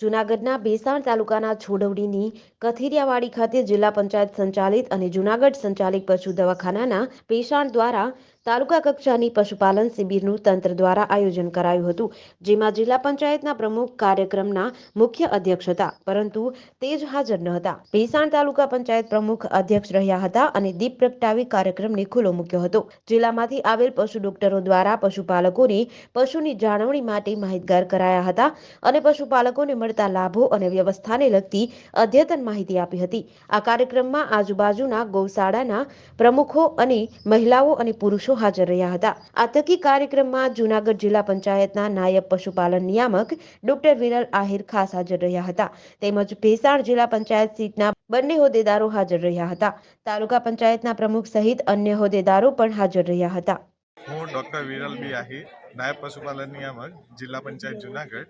જૂનાગઢના ભેસાણ તાલુકાના છોડવડીની કથિરિયાવાડી ખાતે જિલ્લા પંચાયત સંચાલિત અને જૂનાગઢ સંચાલિત પશુ દવાખાનાના ભેસાણ દ્વારા તાલુકા કક્ષાની પશુપાલન શિબિરનું તંત્ર દ્વારા આયોજન કરાયું હતું, જેમાં જિલ્લા પંચાયતના પ્રમુખ કાર્યક્રમના મુખ્ય અધ્યક્ષ હતા, પરંતુ તે જ હાજર ન હતા. ભેસાણ તાલુકા પંચાયત પ્રમુખ અધ્યક્ષ રહ્યા હતા અને દીપ પ્રગટાવી કાર્યક્રમને ખુલ્લો મૂક્યો હતો. જિલ્લામાંથી આવેલ પશુ ડોક્ટરો દ્વારા પશુપાલકોને પશુની જાળવણી માટે માહિતગાર કરાયા હતા અને પશુપાલકોને મળતા લાભો અને વ્યવસ્થાને લગતી અદ્યતન માહિતી આપી હતી. આ કાર્યક્રમમાં આજુબાજુના ગૌશાળાના પ્રમુખો અને મહિલાઓ અને પુરુષો હાજર રહ્યા હતા. આ તકી કાર્યક્રમમાં જૂનાગઢ જિલ્લા પંચાયતના નાયબ પશુપાલન નિયામક ડોક્ટર વિરલ આહિર ખાસ હાજર રહ્યા હતા. તેમજ ભેસાણ જિલ્લા પંચાયત સીટના બંને હોદ્દેદારો હાજર રહ્યા હતા. તાલુકા પંચાયતના પ્રમુખ સહિત અન્ય હોદ્દેદારો પણ હાજર રહ્યા હતા. હું ડૉક્ટર વિરલ બી આહિર, નાયબ પશુપાલન નિયામક, જિલ્લા પંચાયત જુનાગઢ.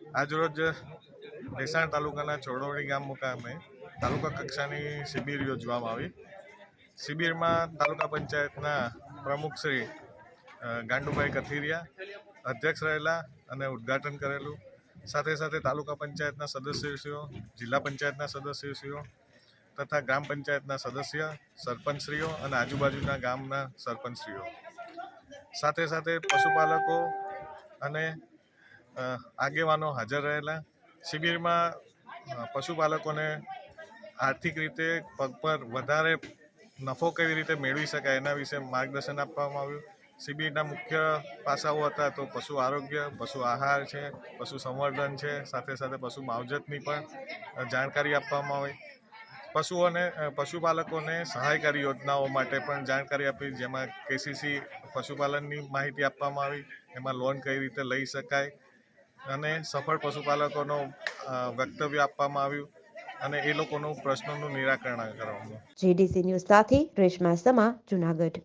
આજરોજ ભેસાણ તાલુકાના ચોડવડી ગામ મુકામે તાલુકા કક્ષાની શિબિર યોજવામાં આવી. શિબિરમાં તાલુકા પંચાયતના પ્રમુખ શ્રી ગાંડુભાઈ કથિરિયા અધ્યક્ષ રહેલા અને ઉદ્ઘાટન કરેલું. સાથે સાથે તાલુકા પંચાયતના સદસ્યશ્રીઓ, જિલ્લા પંચાયતના સદસ્યશ્રીઓ તથા ગ્રામ પંચાયતના સદસ્ય, સરપંચશ્રીઓ અને આજુબાજુના ગામના સરપંચશ્રીઓ. સાથે સાથે પશુપાલકો અને આગેવાનો હાજર રહેલા. શિબિરમાં પશુપાલકોને આર્થિક રીતે પગ પર વધારે નફો કેવી રીતે મેળવી શકાય એના વિશે માર્ગદર્શન આપવામાં આવ્યું. સીબીના મુખ્ય પાસાઓ હતા તો પશુ આરોગ્ય, પશુ આહાર છે, પશુ સંવર્ધન છે, સાથે સાથે પશુ માવજતની પણ જાણકારી આપવામાં આવી. પશુઓને પશુપાલકોને સહાયકારી યોજનાઓ માટે પણ જાણકારી આપી, જેમાં કેસીસી પશુપાલનની માહિતી આપવામાં આવી, એમાં લોન કઈ રીતે લઈ શકાય, અને સફળ પશુપાલકોનો વક્તવ્ય આપવામાં આવ્યું. અને એ લોકોનો પ્રશ્નોનું નિરાકરણ કરવામાં. જીડીસી ન્યૂઝ સાથે રેશમા સમા જુનાગઢ.